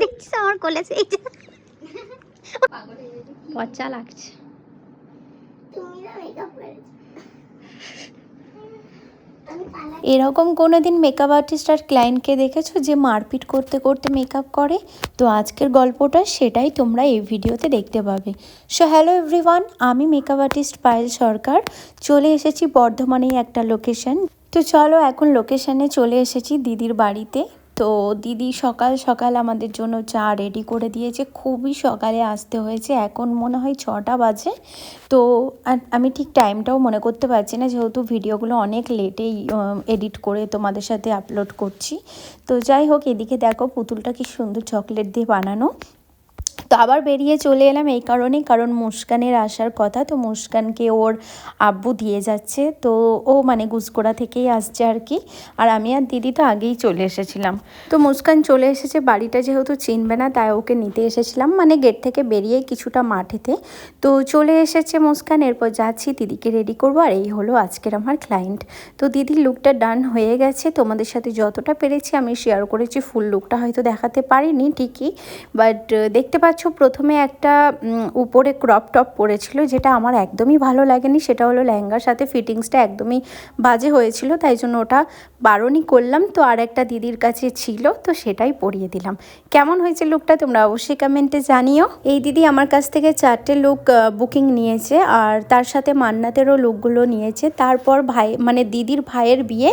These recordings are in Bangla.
দেখছিস আমার কোলে পচা লাগছে। এরকম কোনো দিন মেকআপ আর্টিস্ট আর ক্লায়েন্টকে দেখেছ যে মারপিট করতে করতে মেকআপ করে? তো আজকের গল্পটা সেটাই তোমরা এই ভিডিওতে দেখতে পাবে। সো হ্যালো এভরিওয়ান আমি মেকআপ আর্টিস্ট পায়েল সরকার। চলে এসেছি বর্ধমানেই একটা লোকেশন তো চলো এখন লোকেশনে চলে এসেছি দিদির বাড়িতে। তো দিদি সকাল সকাল আমাদের জন্য চা রেডি করে দিয়েছে। খুবই সকালে আসতে হয়েছে। এখন মনে হয় ছটা বাজে। তো আমি ঠিক টাইমটাও মনে করতে পারছি না, যেহেতু ভিডিওগুলো অনেক লেটেই এডিট করে তোমাদের সাথে আপলোড করছি। তো যাই হোক, এদিকে দেখো পুতুলটা কি সুন্দর চকলেট দিয়ে বানানো। তো আবার বেরিয়ে চলে এলাম এই কারণেই কারণ মুস্কানের আসার কথা, তো মুস্কানকে ওর আব্বু দিয়ে যাচ্ছে। তো ও মানে গুসকোড়া থেকেই আসছে আর কি। আর আমি আর দিদি তো আগেই চলে এসেছিলাম। তো মুস্কান চলে এসেছে, বাড়িটা যেহেতু চিনবে না, তাই ওকে নিতে এসেছিলাম। মানে গেট থেকে বেরিয়ে কিছুটা মাঠেতে। তো চলে এসেছে মুস্কান, এরপর যাচ্ছি, দিদিকে রেডি করব। আর এই হলো আজকের আমার ক্লায়েন্ট তো দিদির লুকটা ডান হয়ে গেছে। তোমাদের সাথে যতটা পেরেছি, আমি শেয়ার করেছি ফুল লুকটা হয়তো দেখাতে পারিনি ঠিকই। বাট দেখতে পাচ্ছ প্রথমে একটা উপরে ক্রপ টপ পরেছিল যেটা আমার একদমই ভালো লাগেনি। সেটা হলো লেহেঙ্গার সাথে ফিটিংসটা একদমই বাজে হয়েছিল, তাই জন্য ওটা বারণই করলাম। তো আর একটা দিদির কাছে ছিল, তো সেটাই পরিয়ে দিলাম। কেমন হয়েছে লুকটা তোমরা অবশ্যই কমেন্টে জানিও। এই দিদি আমার কাছ থেকে চারটে লুক বুকিং নিয়েছে আর তার সাথে মান্নাতেরও লুকগুলো নিয়েছে। তারপর ভাই মানে দিদির ভাইয়ের বিয়ে,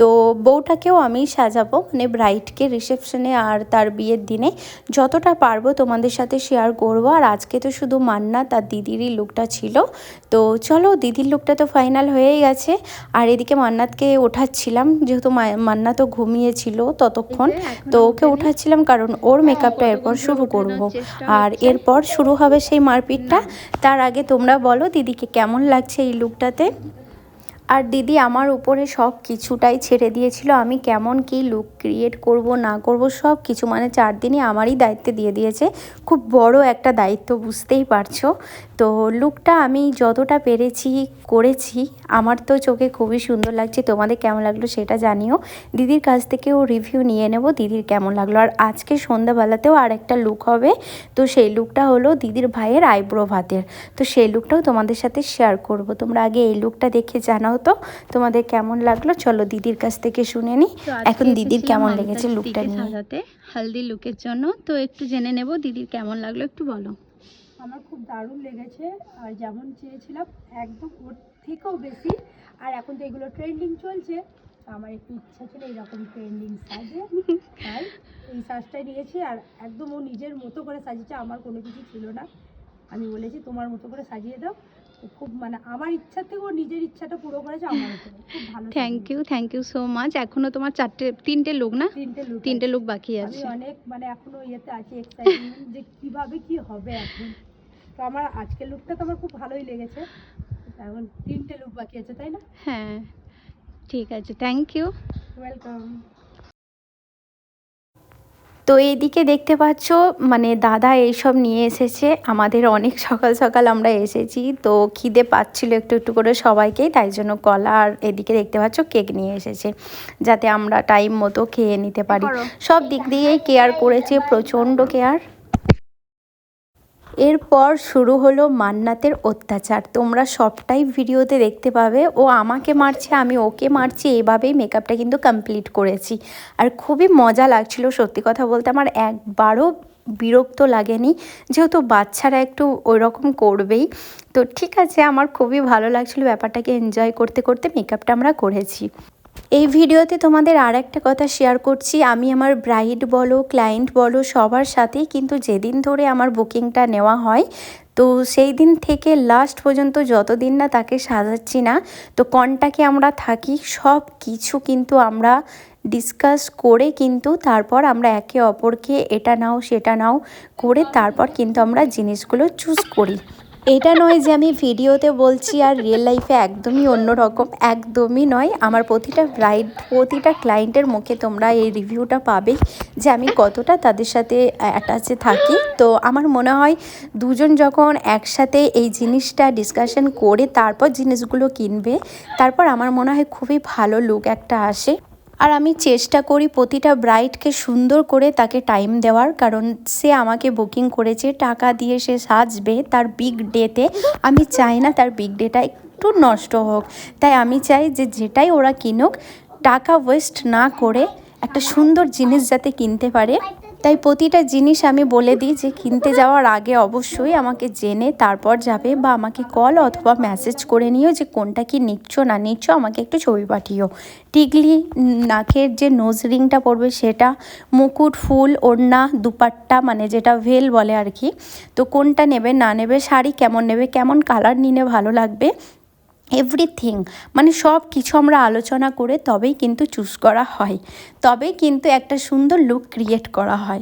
তো বউটাকেও আমি সাজাবো মানে ব্রাইডকে রিসেপশনে আর তার বিয়ের দিনে। যতটা পারব তোমাদের সাথে শেয়ার করব। আর আজকে তো শুধু মান্না তার দিদিরই লুকটা ছিল। তো চলো দিদির লুকটা তো ফাইনাল হয়েই গেছে। আর এদিকে মান্নাতকে ওঠাচ্ছিলাম যেহেতু মা- মান্নাতও ঘুমিয়েছিল ততক্ষণ। তো ওকে উঠাচ্ছিলাম কারণ ওর মেকআপটা এরপর শুরু করব। আর এরপর শুরু হবে সেই মারপিটটা। তার আগে তোমরা বলো দিদিকে কেমন লাগছে এই লুকটাতে আর দিদি আমার উপরে সব কিছুটাই ছেড়ে দিয়েছিল। আমি কেমন কি লুক ক্রিয়েট করব, না করব, সব কিছু মানে চার দিনই আমারই দায়িত্বে দিয়ে দিয়েছে। খুব বড় একটা দায়িত্ব, বুঝতেই পারছ? তো লুকটা আমি যতটা পেরেছি, করেছি, আমার তো চোখে খুবই সুন্দর লাগছে। তোমাদের কেমন লাগল সেটা জানিও। দিদির কাছ থেকেও রিভিউ নিয়ে নেব, দিদির কেমন লাগল। আর আজকে সন্ধ্যাবেলাতেও আর একটা লুক হবে। তো সেই লুকটা হলো দিদির ভাইয়ের আইব্রো ভাতের। তো সেই লুকটাও তোমাদের সাথে শেয়ার করব। তোমরা আগে এই লুকটা দেখে জানাও। তো তোমাদের কেমন লাগল? চলো দিদির কাছ থেকে শুনে নিই। এখন দিদির কেমন লেগেছে লুকটা নিয়ে? সাজাতে হালদি লুকের জন্য। তো একটু জেনে নেব দিদির কেমন লাগল একটু বলো। আমার খুব দারুণ লেগেছে। আর যেমন চেয়েছিলাম একদম ওর থেকেও বেশি। আর এখন তো এগুলো ট্রেন্ডিং চলছে। তো আমার একটু ইচ্ছা ছিল এরকম ট্রেন্ডিং সাজে। তাই এই সাজটাই নিয়েছি। আর একদম ও নিজের মতো করে সাজিয়েছে। আমার কোনো কিছু ছিল না। আমি বলেছি তোমার মতো করে সাজিয়ে দাও। খুব মানে আমার ইচ্ছার থেকে ও নিজের ইচ্ছাটা পুরো করেছে আমার উপরে। খুব ভালো thank you thank you so much এখনও তোমার চারটে তিনটে লোক না? তিনটে লুক তিনটে লুক বাকি আমি আছে। অনেক মানে এখনও ইয়েতে আছি এক্সাইটমেন্ট যে কীভাবে কি হবে এখন। তো আমার আজকের লুকটা তো আমার খুব ভালোই লেগেছে। এখন তিনটে লুক বাকি আছে তাই না? হ্যাঁ ঠিক আছে। থ্যাংক ইউ ওয়েলকাম তো এইদিকে দেখতে পাচ্ছ মানে দাদা এইসব নিয়ে এসেছে। আমাদের অনেক সকাল সকাল আমরা এসেছি তো খিদে পাচ্ছিল একটু একটু করে সবাইকেই তাই জন্য কলা আর এদিকে দেখতে পাচ্ছ কেক নিয়ে এসেছে যাতে আমরা টাইম মতো খেয়ে নিতে পারি। সব দিক দিয়েই কেয়ার করেছে প্রচণ্ড কেয়ার এরপর শুরু হলো মান্নাতের অত্যাচার। তোমরা সবটাই ভিডিওতে দেখতে পাবে। ও আমাকে মারছে, আমি ওকে মারছি, এভাবেই মেকআপটা কিন্তু কমপ্লিট করেছি। আর খুবই মজা লাগছিল, সত্যি কথা বলতে আমার একবারও বিরক্ত লাগেনি। যেহেতু বাচ্চারা একটু ওই রকম করবেই। তো ঠিক আছে, আমার খুবই ভালো লাগছিল ব্যাপারটাকে এনজয় করতে করতে মেকআপটা আমরা করেছি। এই ভিডিওতে তোমাদের আর একটা কথা শেয়ার করছি। আমি আমার ব্রাইড বলো ক্লায়েন্ট বলো, সবার সাথেই কিন্তু যেদিন ধরে আমার বুকিংটা নেওয়া হয়, তো সেই দিন থেকে লাস্ট পর্যন্ত যতদিন না তাকে সাজাচ্ছি না, তো কন্টাকে আমরা থাকি, সব কিছু কিন্তু আমরা ডিসকাস করে কিন্তু তারপর আমরা একে অপরকে এটা নাও, সেটা নাও করে তারপর কিন্তু আমরা জিনিসগুলো চুজ করি। এটা নয় যে আমি ভিডিওতে বলছি আর রিয়েল লাইফে একদমই অন্যরকম, একদমই নয়। আমার প্রতিটা ব্রাইড প্রতিটা ক্লায়েন্টের মুখে তোমরা এই রিভিউটা পাবে যে আমি কতটা তাদের সাথে অ্যাটাচে থাকি। তো আমার মনে হয় দুজন যখন একসাথে এই জিনিসটা ডিসকাশন করে তারপর জিনিসগুলো কিনবে, তারপর আমার মনে হয় খুবই ভালো লুক একটা আসে। আর আমি চেষ্টা করি প্রতিটা ব্রাইডকে সুন্দর করে তাকে টাইম দেওয়ার। কারণ সে আমাকে বুকিং করেছে, টাকা দিয়ে সে সাজবে তার বিগ ডেতে আমি চাই না তার বিগ ডেটা একটু নষ্ট হোক। তাই আমি চাই যে যেটাই ওরা কিনুক, টাকা ওয়েস্ট না করে একটা সুন্দর জিনিস যাতে কিনতে পারে। তাই প্রতিটা জিনিস আমি বলে দিই যে কিনতে যাওয়ার আগে অবশ্যই আমাকে জেনে তারপর যাবে বা আমাকে কল অথবা মেসেজ করে নিও যে কোনটা কি নিচ্ছ, না নিচ্ছ, আমাকে একটু ছবি পাঠিও। টিকলি নাকের যে নোজ রিংটা পড়বে সেটা মুকুট, ফুল, ওড়না, দুপাট্টা মানে যেটা ভেল বলে আর কি। তো কোনটা নেবে, না নেবে, শাড়ি কেমন নেবে, কেমন কালার নিলে ভালো লাগবে এভরিথিং মানে সব কিছু আমরা আলোচনা করে তবেই কিন্তু চুজ করা হয় তবেই কিন্তু একটা সুন্দর লুক ক্রিয়েট করা হয়।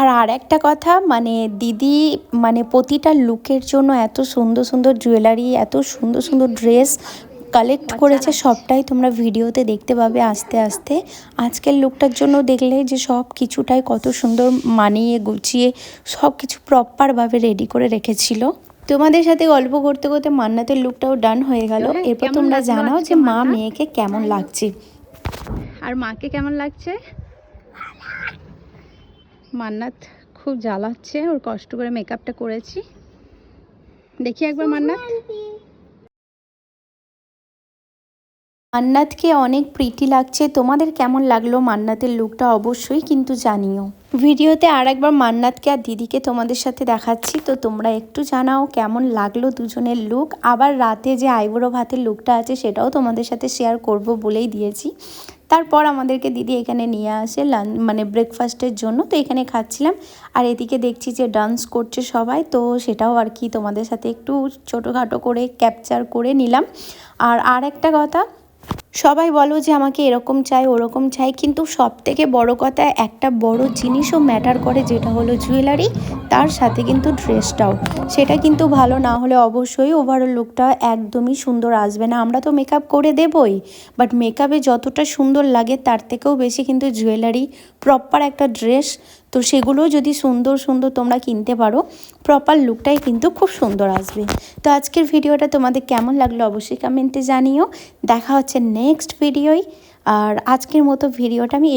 আর আর একটা কথা মানে দিদি মানে প্রতিটা লুকের জন্য এত সুন্দর সুন্দর জুয়েলারি এত সুন্দর সুন্দর ড্রেস কালেক্ট করেছে সবটাই তোমরা ভিডিওতে দেখতে পাবে আস্তে আস্তে। আজকের লুকটার জন্য দেখলে যে সব কিছুটাই কত সুন্দর মানিয়ে গুছিয়ে সব কিছু প্রপারভাবে রেডি করে রেখেছিল। তোমাদের সাথে গল্প করতে করতে মান্নাতের লুকটাও ডান হয়ে গেল। হ্যাঁ, এরপর তোমরা জানাও যে মা মেয়েকে কেমন লাগছে। আর মাকে কেমন লাগছে? মান্নাত খুব জ্বালাচ্ছে ওর কষ্ট করে মেকআপটা করেছি। দেখি একবার মান্নাত। মান্নাতকে অনেক প্রীতি লাগছে। তোমাদের কেমন লাগল মান্নাতের লুকটা অবশ্যই কিন্তু জানিও। ভিডিওতে আর একবার মান্নাতকে আর দিদিকে তোমাদের সাথে দেখাচ্ছি। তো তোমরা একটু জানাও কেমন লাগল দুজনের লুক আবার রাতে যে আইবুড়ো ভাতের লুকটা আছে সেটাও তোমাদের সাথে শেয়ার করব বলেই দিয়েছি। তারপর আমাদেরকে দিদি এখানে নিয়ে আসে মানে ব্রেকফাস্টের জন্য। তো এখানে খাচ্ছিলাম। আর এদিকে দেখছি যে ডান্স করছে সবাই। তো সেটাও আর কি তোমাদের সাথে একটু ছোটোখাটো করে ক্যাপচার করে নিলাম। আর আর একটা কথা সবাই বলো যে আমাকে এরকম চাই, ওরকম চাই, কিন্তু সব থেকে বড় কথা, একটা বড় জিনিসও ম্যাটার করে যেটা হলো জুয়েলারি তার সাথে কিন্তু ড্রেসটাও সেটা কিন্তু ভালো না হলে অবশ্যই ওভারঅল লুকটা একদমই সুন্দর আসবে না। আমরা তো মেকআপ করে দেবই বাট মেকআপে যতটা সুন্দর লাগে, তার থেকেও বেশি কিন্তু জুয়েলারি প্রপার একটা ড্রেস তো সেগুলো যদি সুন্দর সুন্দর তোমরা কিনতে পারো প্রপার লুকটাই কিন্তু খুব সুন্দর আসবে। তো আজকের ভিডিওটা তোমাদের কেমন লাগল অবশ্যই কমেন্টে জানিও। দেখা হচ্ছে নেক্সট ভিডিওয় আর আজকের মতো ভিডিওটা আমি